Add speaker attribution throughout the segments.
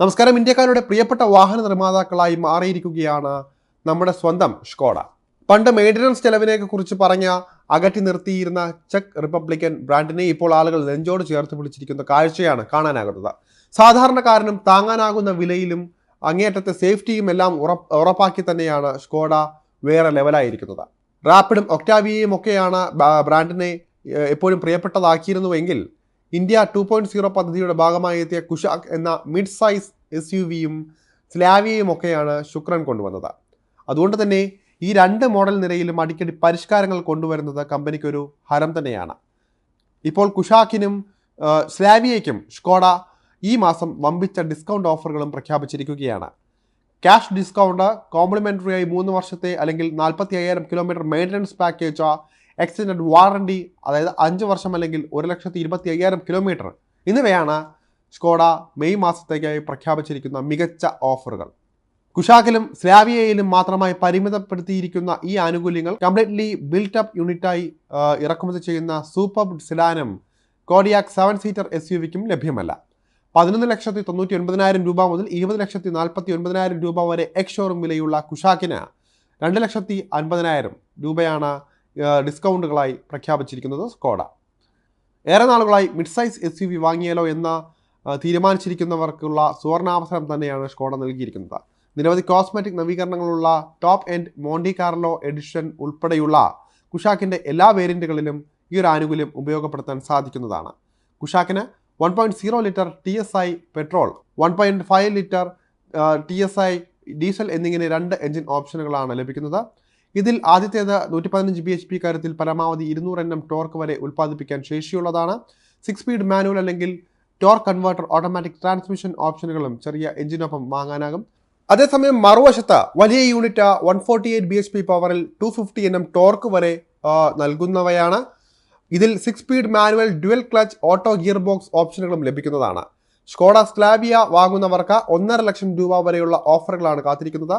Speaker 1: നമസ്കാരം. ഇന്ത്യക്കാരുടെ പ്രിയപ്പെട്ട വാഹന നിർമ്മാതാക്കളായി മാറിയിരിക്കുകയാണ് നമ്മുടെ സ്വന്തം സ്കോഡ പണ്ട് മെയിന്റനൻസ് ചെലവിനെ കുറിച്ച് പറഞ്ഞ അകറ്റി നിർത്തിയിരുന്ന ചെക്ക് റിപ്പബ്ലിക്കൻ ബ്രാൻഡിനെ ഇപ്പോൾ ആളുകൾ നെഞ്ചോട് ചേർത്ത് പിടിച്ചിരിക്കുന്ന കാഴ്ചയാണ് കാണാനാകുന്നത്. സാധാരണക്കാരനും താങ്ങാനാകുന്ന വിലയിലും അങ്ങേയറ്റത്തെ സേഫ്റ്റിയും എല്ലാം ഉറപ്പ് ഉറപ്പാക്കി തന്നെയാണ് സ്കോഡ വേറെ ലെവലായിരിക്കുന്നത് റാപ്പിഡും ഒക്ടാവിയയും ഒക്കെയാണ് ബ്രാൻഡിനെ എപ്പോഴും പ്രിയപ്പെട്ടതാക്കിയിരുന്നുവെങ്കിൽ ഇന്ത്യ ടു പോയിന്റ് സീറോ പദ്ധതിയുടെ ഭാഗമായി എത്തിയ കുഷാഖ് എന്ന മിഡ് സൈസ് എസ് യു വിയും സ്ലാവിയയും ഒക്കെയാണ് ശുക്രൻ കൊണ്ടുവന്നത്. അതുകൊണ്ട് തന്നെ ഈ രണ്ട് മോഡൽ നിരയിലും അടിക്കടി പരിഷ്കാരങ്ങൾ കൊണ്ടുവരുന്നത് കമ്പനിക്കൊരു ഹരം തന്നെയാണ്. ഇപ്പോൾ കുഷാഖിനും സ്ലാവിയയ്ക്കും ഷ്കോഡ ഈ മാസം വമ്പിച്ച ഡിസ്കൗണ്ട് ഓഫറുകളും പ്രഖ്യാപിച്ചിരിക്കുകയാണ്. ക്യാഷ് ഡിസ്കൗണ്ട് കോംപ്ലിമെന്ററി ആയി മൂന്ന് വർഷത്തെ അല്ലെങ്കിൽ നാൽപ്പത്തി അയ്യായിരം kilometre maintenance package extend warranty അതായത് അഞ്ച് വർഷം അല്ലെങ്കിൽ ഒരു ലക്ഷത്തി ഇരുപത്തി അയ്യായിരം കിലോമീറ്റർ എന്നിവയാണ് സ്കോഡ മെയ് മാസത്തേക്കായി പ്രഖ്യാപിച്ചിരിക്കുന്ന മികച്ച ഓഫറുകൾ കുഷാക്കിലും സ്ലാവിയയിലും മാത്രമായി പരിമിതപ്പെടുത്തിയിരിക്കുന്ന ഈ ആനുകൂല്യങ്ങൾ കംപ്ലീറ്റ്ലി ബിൽറ്റ് അപ്പ് യൂണിറ്റായി ഇറക്കുമതി ചെയ്യുന്ന super സിലാനും Kodiaq seven seater S U വിക്കും ലഭ്യമല്ല. പതിനൊന്ന് ലക്ഷത്തി തൊണ്ണൂറ്റി ഒൻപതിനായിരം രൂപ മുതൽ ഇരുപത് ലക്ഷത്തി നാൽപ്പത്തി ഒൻപതിനായിരം രൂപ വരെ എക്സ് ഷോറൂം വിലയുള്ള കുഷാക്കിന് രണ്ട് ലക്ഷത്തി അൻപതിനായിരം രൂപയാണ് ഡിസ്കൗണ്ടുകളായി പ്രഖ്യാപിച്ചിരിക്കുന്നത് സ്കോഡ ഏറെ നാളുകളായി mid size S U V വാങ്ങിയാലോ എന്ന തീരുമാനിച്ചിരിക്കുന്നവർക്കുള്ള സുവർണാവസരം തന്നെയാണ് സ്കോഡ നൽകിയിരിക്കുന്നത്. നിരവധി cosmetic നവീകരണങ്ങളുള്ള top end Monte Carlo edition ഉൾപ്പെടെയുള്ള കുഷാക്കിന്റെ എല്ലാ വേരിയന്റുകളിലും ഈ ഒരു ആനുകൂല്യം ഉപയോഗപ്പെടുത്താൻ സാധിക്കുന്നതാണ്. കുഷാക്കിന് one point zero litre T S I petrol one point five litre T S I diesel എന്നിങ്ങനെ രണ്ട് എഞ്ചിൻ ഓപ്ഷനുകളാണ് ലഭിക്കുന്നത്. ഇതിൽ ആദ്യത്തേത് നൂറ്റി പതിനഞ്ച് ബി എച്ച് പി കാര്യത്തിൽ പരമാവധി ഇരുന്നൂറ് എണ്ണം ടോർക്ക് വരെ ഉൽപ്പാദിപ്പിക്കാൻ ശേഷിയുള്ളതാണ്. സിക്സ് സ്പീഡ് മാനുവൽ അല്ലെങ്കിൽ ടോർക്ക് കൺവേർട്ടർ ഓട്ടോമാറ്റിക് ട്രാൻസ്മിഷൻ ഓപ്ഷനുകളും ചെറിയ എഞ്ചിനൊപ്പം വാങ്ങാനാകും. അതേസമയം മറുവശത്ത് വലിയ unit one forty eight B H P പവറിൽ ടു ഫിഫ്റ്റി എൻ ടോർക്ക് വരെ നൽകുന്നവയാണ്. ഇതിൽ six speed manual dual clutch auto gear box ഓപ്ഷനുകളും ലഭിക്കുന്നതാണ്. സ്കോഡ സ്ലാബിയ വാങ്ങുന്നവർക്ക് ഒന്നര ലക്ഷം രൂപ വരെയുള്ള ഓഫറുകളാണ് കാത്തിരിക്കുന്നത്.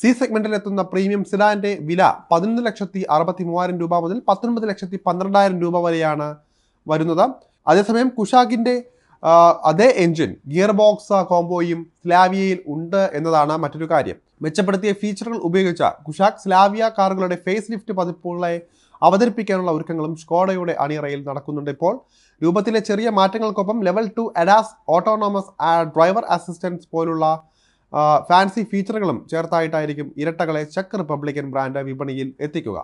Speaker 1: സി സെഗ്മെന്റിൽ എത്തുന്ന പ്രീമിയം സിഡാന്റെ വില പതിനൊന്ന് ലക്ഷത്തി അറുപത്തി മൂവായിരം രൂപ മുതൽ പത്തൊൻപത് ലക്ഷത്തി പന്ത്രണ്ടായിരം രൂപ വരെയാണ് വരുന്നത്. അതേസമയം കുഷാക്കിന്റെ അതേ എൻജിൻ ഗിയർ ബോക്സ് കോംബോയും സ്ലാവിയയിൽ ഉണ്ട് എന്നതാണ് മറ്റൊരു കാര്യം. മെച്ചപ്പെടുത്തിയ ഫീച്ചറുകൾ ഉപയോഗിച്ച കുഷാക് സ്ലാവിയ കാറുകളുടെ ഫേസ് ലിഫ്റ്റ് പതിപ്പുകളെ അവതരിപ്പിക്കാനുള്ള ഒരുക്കങ്ങളും സ്കോഡയുടെ അണിയറയിൽ നടക്കുന്നുണ്ട് ഇപ്പോൾ. രൂപത്തിലെ ചെറിയ മാറ്റങ്ങൾക്കൊപ്പം level two ADAS autonomous driver assistance പോലുള്ള ഫാൻസി ഫീച്ചറുകളും ചേർത്തായിട്ടായിരിക്കും ഇരട്ടകളെ ചെക്ക് റിപ്പബ്ലിക്കൻ ബ്രാൻഡ് വിപണിയിൽ എത്തിക്കുക.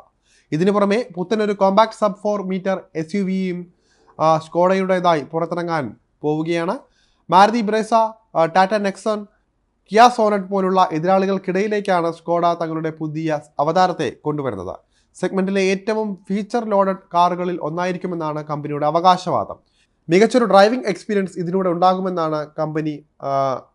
Speaker 1: ഇതിനു പുറമെ പുത്തനൊരു compact sub four metre S U വിയും സ്കോഡയുടേതായി പുറത്തിറങ്ങാൻ പോവുകയാണ്. Maruti Brezza Tata Nexon Kia Sonet പോലുള്ള എതിരാളികൾക്കിടയിലേക്കാണ് സ്കോഡ തങ്ങളുടെ പുതിയ അവതാരത്തെ കൊണ്ടുവരുന്നത്. സെഗ്മെന്റിലെ ഏറ്റവും ഫീച്ചർ ലോഡഡ് കാറുകളിൽ ഒന്നായിരിക്കുമെന്നാണ് കമ്പനിയുടെ അവകാശവാദം. മികച്ചൊരു ഡ്രൈവിംഗ് എക്സ്പീരിയൻസ് ഇതിലൂടെ ഉണ്ടാകുമെന്നാണ് കമ്പനി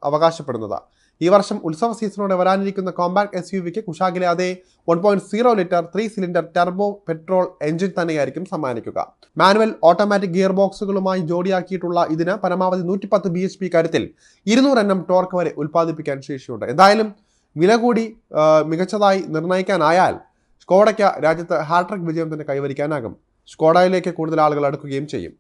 Speaker 1: അവകാശപ്പെടുന്നത്. ഈ വർഷം ഉത്സവ സീസണോടെ വരാനിരിക്കുന്ന കോമ്പാക്ട് എസ് യു വിക്ക് കുഷാഗിലെ അതേ one point zero litre three cylinder turbo petrol engine തന്നെയായിരിക്കും സമ്മാനിക്കുക. മാനുവൽ ഓട്ടോമാറ്റിക് ഗിയർ ബോക്സുകളുമായി ജോഡിയാക്കിയിട്ടുള്ള ഇതിന് പരമാവധി നൂറ്റി പത്ത് ബി എച്ച് പി കാര്യത്തിൽ ഇരുന്നൂറ് എണ്ണം ടോർക്ക് വരെ ഉൽപ്പാദിപ്പിക്കാൻ ശേഷിയുണ്ട്. എന്തായാലും വില കൂടി മികച്ചതായി നിർണയിക്കാനായാൽ സ്കോഡയ്ക്ക് രാജ്യത്ത് ഹാട്രിക് വിജയം തന്നെ കൈവരിക്കാനാകും. സ്കോഡയിലേക്ക് കൂടുതൽ ആളുകൾ അടുക്കുകയും ചെയ്യും.